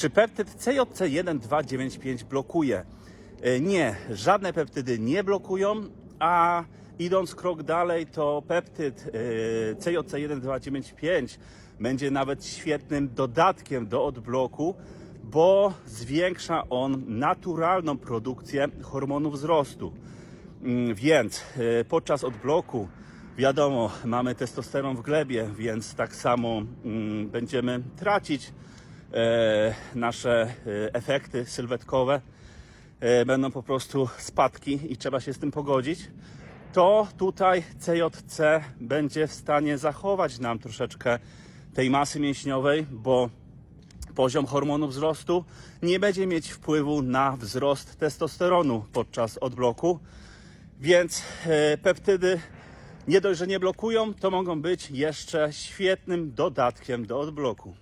Czy peptyd CJC1295 blokuje? E, Nie, żadne peptydy nie blokują, a idąc krok dalej, to peptyd e, CJC1295 będzie nawet świetnym dodatkiem do odbloku, bo zwiększa on naturalną produkcję hormonu wzrostu. Mm, Więc e, podczas odbloku, wiadomo, mamy testosteron w glebie, więc tak samo mm, będziemy tracić nasze e, efekty sylwetkowe. E, będą po prostu spadki i trzeba się z tym pogodzić. To tutaj CJC będzie w stanie zachować nam troszeczkę tej masy mięśniowej, bo poziom hormonu wzrostu nie będzie mieć wpływu na wzrost testosteronu podczas odbloku. Więc e, peptydy nie dość, że nie blokują, to mogą być jeszcze świetnym dodatkiem do odbloku.